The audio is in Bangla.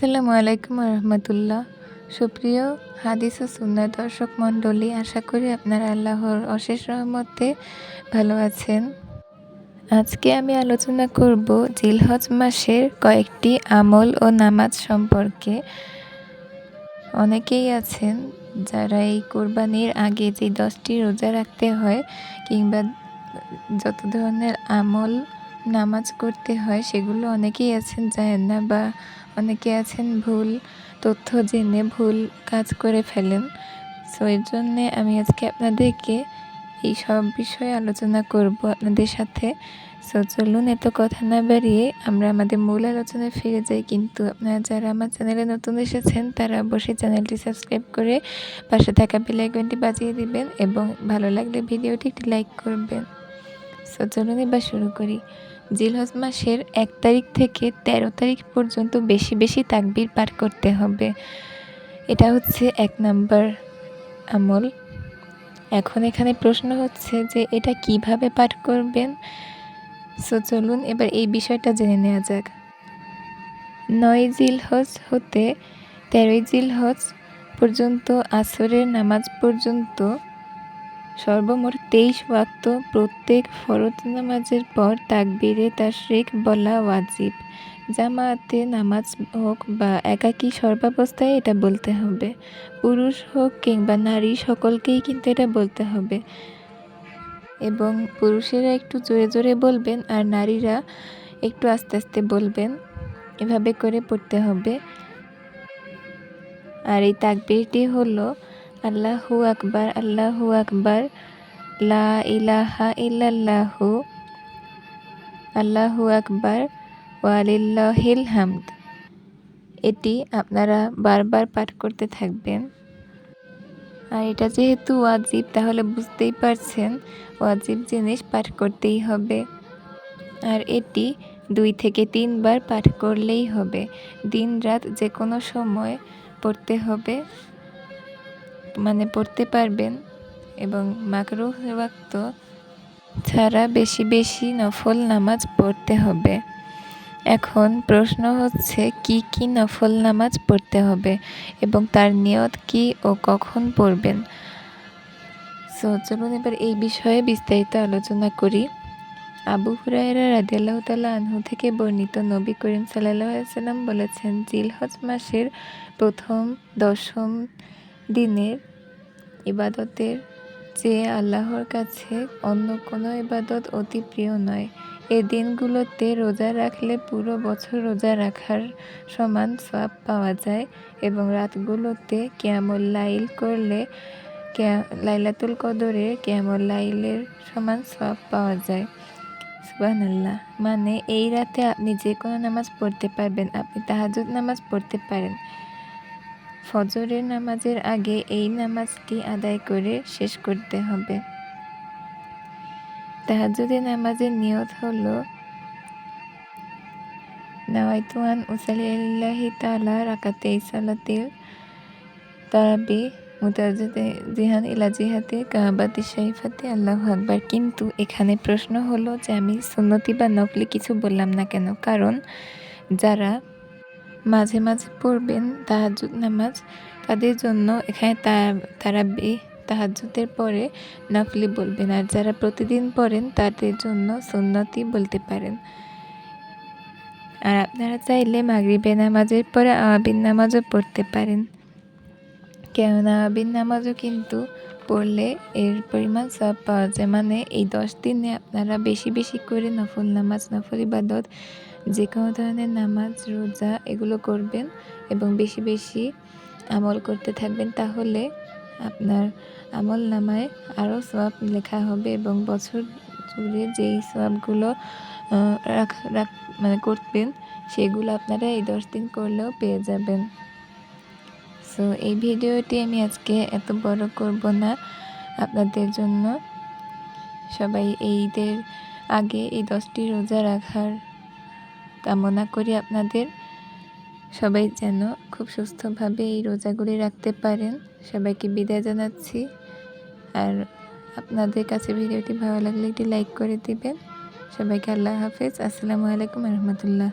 আসসালামু আলাইকুম রহমতুল্লাহ। সুপ্রিয় হাদিস ও সুন্না দর্শক মণ্ডলী, আশা করি আপনারা আল্লাহর অশেষ রহমতে ভালো আছেন। আজকে আমি আলোচনা করব জিলহজ মাসের কয়েকটি আমল ও নামাজ সম্পর্কে। অনেকেই আছেন যারা এই কোরবানির আগে যে দশটি রোজা রাখতে হয় কিংবা যত ধরনের আমল নামাজ করতে হয়, সেগুলো অনেকেই আছেন জানেন না বা অনেকে আছেন ভুল তথ্য জেনে ভুল কাজ করে ফেলেন। সো এর জন্যে আমি আজকে আপনাদেরকে এই সব বিষয়ে আলোচনা করব আপনাদের সাথে। সো চলুন এত কথা না বাড়িয়ে আমরা আমাদের মূল আলোচনায় ফিরে যাই। কিন্তু আপনারা যারা আমার চ্যানেলে নতুন এসেছেন, তারা অবশ্যই চ্যানেলটি সাবস্ক্রাইব করে পাশে থাকা বেলাইকনটি বাজিয়ে দিবেন এবং ভালো লাগলে ভিডিওটি একটি লাইক করবেন। সো চলুন এবার শুরু করি। জিলহজ মাসের এক তারিখ থেকে ১৩ তারিখ পর্যন্ত বেশি বেশি তাকবির পাঠ করতে হবে। এটা হচ্ছে এক নাম্বার আমল। এখন এখানে প্রশ্ন হচ্ছে যে এটা কীভাবে পাঠ করবেন? সো চলুন এবার এই বিষয়টা জেনে নেওয়া যাক। নয় জিলহজ হতে তেরোই জিলহজ পর্যন্ত আসরের নামাজ পর্যন্ত সর্বমোট তেইশ ওয়াক্ত প্রত্যেক ফরত নামাজের পর তাকবিরে তাশরিক বলা ওয়াজিব। জামাতে নামাজ হোক বা একাকী সর্বাবস্থায় এটা বলতে হবে। পুরুষ হোক কিংবা নারী, সকলকেই কিন্তু এটা বলতে হবে। এবং পুরুষেরা একটু জোরে জোরে বলবেন আর নারীরা একটু আস্তে আস্তে বলবেন। এভাবে করে পড়তে হবে। আর এই তাকবিরটি হলো আল্লাহু আকবার আল্লাহু আকবার, লা ইলাহা ইল্লাল্লাহু, আল্লাহু আকবার, ওয়ালিল্লাহিল হামদ। এটি আপনারা বারবার পাঠ করতে থাকবেন। আর এটা যেহেতু ওয়াজিব, তাহলে বুঝতেই পারছেন ওয়াজিব জিনিস পাঠ করতেই হবে। আর এটি দুই থেকে তিনবার পাঠ করলেই হবে। দিন রাত যে কোনো সময় পড়তে হবে। মানে পড়তে পারবেন এবং মাকরুহ ওয়াক্ত ছাড়া বেশি বেশি নফল নামাজ পড়তে হবে। এখন প্রশ্ন হচ্ছে, কি কি নফল নামাজ পড়তে হবে এবং তার নিয়ত কি ও কখন পড়বেন? সো চলুন এবার এই বিষয়ে বিস্তারিত আলোচনা করি। আবু হুরায়রা রাদিয়াল্লাহ তাল্লাহ আনহু থেকে বর্ণিত নবী করিম সাল্লাহ সাল্লাম বলেছেন, জিলহজ মাসের প্রথম, দশম দিনের ইবাদতের চেয়ে আল্লাহর কাছে অন্য কোনো ইবাদত অতি প্রিয় নয়। এ দিনগুলোতে রোজা রাখলে পুরো বছর রোজা রাখার সমান সওয়াব পাওয়া যায় এবং রাতগুলোতে ক্যামল লাইল করলে লাইলাতুল কদরে ক্যামল লাইলের সমান সওয়াব পাওয়া যায়। সুবহানাল্লাহ। মানে এই রাতে আপনি যে কোনো নামাজ পড়তে পারবেন, আপনি তাহাজুদ নামাজ পড়তে পারেন। ফজরের নামাজের আগে এই নামাজটি আদায় করে শেষ করতে হবে। তাহাজুদের নামাজের নিয়ত হলো নাওয়াইতুয়ান উসালিল্লাহি তালা রাকাতে সালাতিল তারাবি জিহান ইলা জিহাতে কাহাবাতি শাইফাতে আল্লাহ আকবার। কিন্তু এখানে প্রশ্ন হলো যে আমি সুন্নতি বা নকলি কিছু বললাম না কেন? কারণ যারা মাঝে মাঝে পড়বেন তাহাজুদ নামাজ। তাদের জন্য এখানে তারা তাহাজুদের পরে নফলি বলবেন। আর যারা প্রতিদিন পড়েন, তাদের জন্য সুন্নতি বলতে পারেন। আর আপনারা চাইলে মাগরিবে নামাজের পরে আওয়াবিন নামাজও পড়তে পারেন। কেননা আওয়াবিন নামাজও কিন্তু পড়লে এর পরিমাণ সব পাওয়া যায়। মানে এই দশ দিনে আপনারা বেশি বেশি করে নফল নামাজ, নফল ইবাদত যে কোনো ধরনের নামাজ, রোজা এগুলো করবেন এবং বেশি বেশি আমল করতে থাকবেন, তাহলে আপনার আমল নামায় আরও সব লেখা হবে এবং বছর জুড়ে যেই সবগুলো রাখ রাখ মানে করতেন সেগুলো আপনারা এই দশ দিন করলেও পেয়ে যাবেন। সো, এই ভিডিওটি আমি আজকে এত বড় করব না। আপনাদের জন্য সবাই এই ঈদের আগে এই দশটি রোজা রাখার কামনা করি আপনাদের। সবাই যেন খুব সুস্থভাবে এই রোজাগুলি রাখতে পারেন। সবাইকে বিদায় জানাচ্ছি। আর আপনাদের কাছে ভিডিওটি ভালো লাগলে একটি লাইক করে দিবেন। সবাইকে আল্লাহ হাফেজ। আসসালামু আলাইকুম রহমতুল্লাহ।